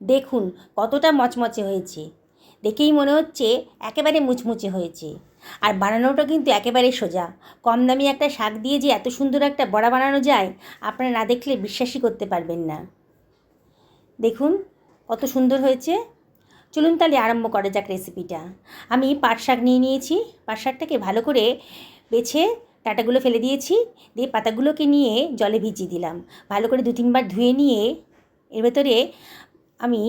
দেখুন, কতটা মচমচে হয়েছে। দেখেই মনে হচ্ছে একেবারে মুচমুচে হয়েছে। আর বানানোটা কিন্তু একেবারে সোজা। কম দামি একটা শাক দিয়ে যে এত সুন্দর একটা বড়া বানানো যায়, আপনারা না দেখলে বিশ্বাসই করতে পারবেন না। দেখুন, কত সুন্দর হয়েছে। চলুন তাহলে আরম্ভ করা যাক রেসিপিটা আমি পাট শাক নিয়ে নিয়েছি। পাট শাকটাকে ভালো করে বেছে ডাঁটাগুলো ফেলে দিয়েছি। দিয়ে পাতাগুলোকে নিয়ে জলে ভিজিয়ে দিলাম। ভালো করে দু তিনবার ধুয়ে নিয়ে এর ভেতরে আমি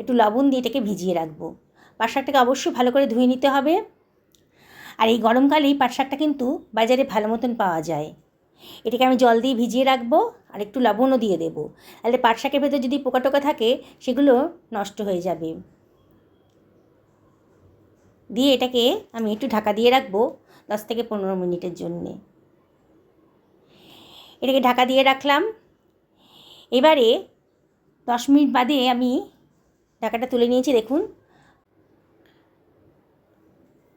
একটু লবণ দিয়ে এটাকে ভিজিয়ে রাখব। পাট শাকটাকে অবশ্যই ভালো করে ধুয়ে নিতে হবে। আর এই গরমকালেই পাট শাকটা কিন্তু বাজারে ভালো মতন পাওয়া যায়। এটাকে আমি জল দিয়ে ভিজিয়ে রাখব আর একটু লবণও দিয়ে দেবো। তাহলে পাট শাকের ভেতর যদি পোকা টোকা থাকে, সেগুলো নষ্ট হয়ে যাবে। দিয়ে এটাকে আমি একটু ঢাকা দিয়ে রাখব দশ থেকে পনেরো মিনিটের জন্যে। এটাকে ঢাকা দিয়ে রাখলাম। এবারে দশ মিনিট বাদে আমি ঢাকাটা তুলে নিয়েছি, দেখুন।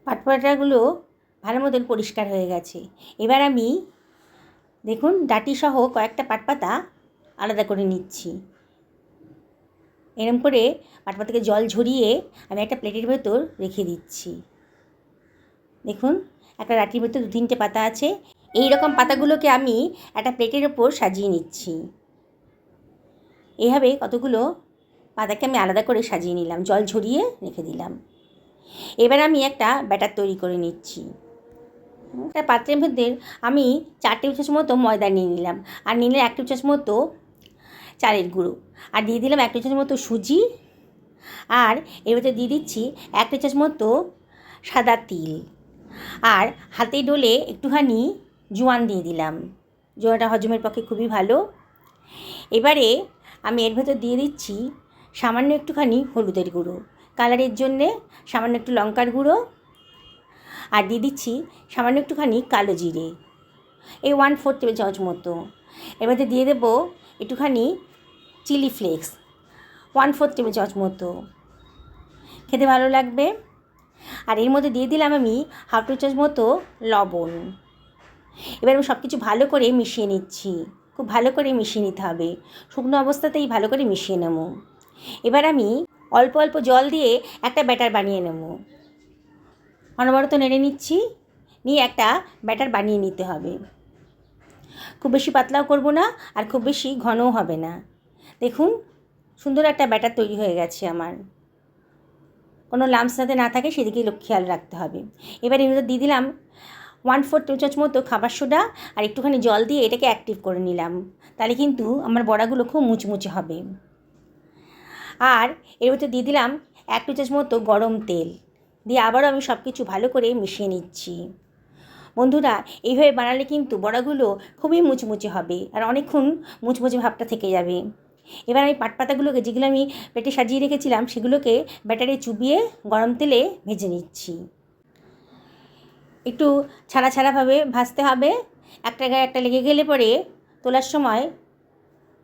পাটপাটাগুলো ভালো মতন পরিষ্কার হয়ে গেছে। এবার আমি, দেখুন ডাটি সহ কয়েকটা পাটপাতা আলাদা করে নিচ্ছি। এরম করে পাটপাতাকে জল ঝরিয়ে আমি একটা প্লেটের ভেতর রেখে দিচ্ছি। দেখুন, একটা রাটির ভেতর দু তিনটে পাতা আছে। এই রকম পাতাগুলোকে আমি একটা প্লেটের ওপর সাজিয়ে নিচ্ছি। এইভাবে কতগুলো পাতাকে আমি আলাদা করে সাজিয়ে নিলাম, জল ঝরিয়ে রেখে দিলাম। এবার আমি একটা ব্যাটার তৈরি করে নিচ্ছি। একটা পাত্রের মধ্যে আমি চার টেবিল চামচ মতো ময়দা নিয়ে নিলাম। আর নিলে এক টেবিল চামচ মতো চালের গুঁড়ো। আর দিয়ে দিলাম এক টেবিল চামচ মতো সুজি। আর এর ভেতরে দিয়ে দিচ্ছি এক টেবিল চামচ মতো সাদা তিল। আর হাতে ডলে একটুখানি জোয়ান দিয়ে দিলাম। জোয়ানটা হজমের পক্ষে খুবই ভালো। এবারে আমি এর ভেতর দিয়ে দিচ্ছি সামান্য একটুখানি হলুদের গুঁড়ো। কালারের জন্যে সামান্য একটু লঙ্কার গুঁড়ো। আর দিয়ে দিচ্ছি সামান্য একটুখানি কালো জিরে। এই ওয়ান ফোর টেবিল চামচ মতো। এর মধ্যে দিয়ে দেবো একটুখানি chilli flakes one four table চামচ মতো। খেতে ভালো লাগবে। আর এর মধ্যে দিয়ে দিলাম আমি হাফ টেবিল চামচ মতো লবণ। এবার আমি সব কিছু ভালো করে মিশিয়ে নিচ্ছি। খুব ভালো করে মিশিয়ে নিতে হবে। শুকনো অবস্থাতেই ভালো করে মিশিয়ে নেব। এবার আমি অল্প অল্প জল দিয়ে একটা ব্যাটার বানিয়ে নেব। অনবরত নেড়ে নিচ্ছি, নিয়ে একটা ব্যাটার বানিয়ে নিতে হবে। খুব বেশি পাতলাও করব না আর খুব বেশি ঘনও হবে না। দেখুন, সুন্দর একটা ব্যাটার তৈরি হয়ে গেছে আমার। কোনো লাম্পস যাতে না থাকে সেদিকেই খেয়াল রাখতে হবে। এবার মধ্যে দিয়ে দিলাম ওয়ান ফোর টেবিল চামচ মতো খাবার সোডা আর একটুখানি জল দিয়ে এটাকে অ্যাক্টিভ করে নিলাম। তাহলে কিন্তু আমার বড়াগুলো খুব মুচমুচে হবে। আর এর মধ্যে দিয়ে দিলাম এক টু চামচ মতো গরম তেল। দিয়ে আবারও আমি সব কিছু ভালো করে মিশিয়ে নিচ্ছি। বন্ধুরা, এইভাবে বানালে কিন্তু বড়াগুলো খুবই মুচমুচে হবে আর অনেকক্ষণ মুচমুচে ভাবটা থেকে যাবে। এবার আমি পাট পাতাগুলোকে যেগুলো আমি পেটে সাজিয়ে রেখেছিলাম, সেগুলোকে ব্যাটারে চুবিয়ে গরম তেলে ভেজে নিচ্ছি। একটু ছাড়া ছাড়াভাবে ভাজতে হবে। একটা গায়ে একটা লেগে গেলে পরে তোলার সময়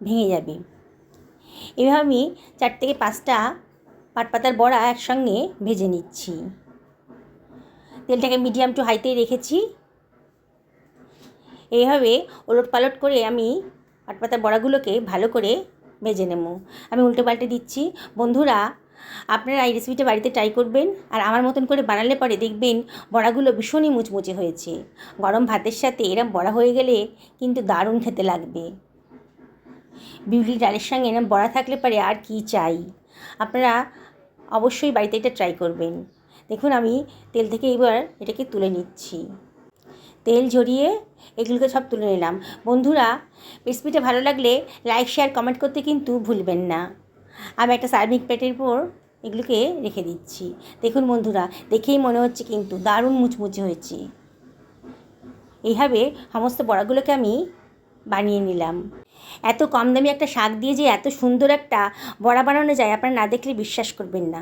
ভেঙে যাবে। এভাবে আমি চার থেকে পাঁচটা পাট পাতার বড়া একসঙ্গে ভেজে নিচ্ছি। তেলটাকে মিডিয়াম টু হাইতেই রেখেছি। এইভাবে ওলট পালট করে আমি পাট পাতার বড়াগুলোকে ভালো করে ভেজে নেব। আমি উল্টে পাল্টে দিচ্ছি। বন্ধুরা আপনারা এই রেসিপিটা বাড়িতে ট্রাই করবেন আর আমার মতন করে বানালে পরে দেখবেন বড়াগুলো ভীষণই মুচমুচে হয়েছে। গরম ভাতের সাথে এরম বড়া হয়ে গেলে কিন্তু দারুণ খেতে লাগবে। বিউলি ডালের সঙ্গে এরম বড়া থাকলে পরে আর কি চাই? আপনারা অবশ্যই বাড়িতে এটা ট্রাই করবেন। দেখুন আমি তেল থেকে এবার এটাকে তুলে নিচ্ছি। তেল ঝরিয়ে এগুলোকে সব তুলে নিলাম। বন্ধুরা রেসিপিটা ভালো লাগলে লাইক শেয়ার কমেন্ট করতে কিন্তু ভুলবেন না। আমি একটা সার্ভিং প্লেটের উপর এগুলোকে রেখে দিচ্ছি। দেখুন বন্ধুরা, দেখেই মনে হচ্ছে কিন্তু দারুণ মুচমুচে হয়েছে। এইভাবে সমস্ত বড়াগুলোকে আমি বানিয়ে নিলাম। এত কম দামি একটা শাক দিয়ে যে এত সুন্দর একটা বড়া বানানো যায়, আপনারা না দেখলে বিশ্বাস করবেন না।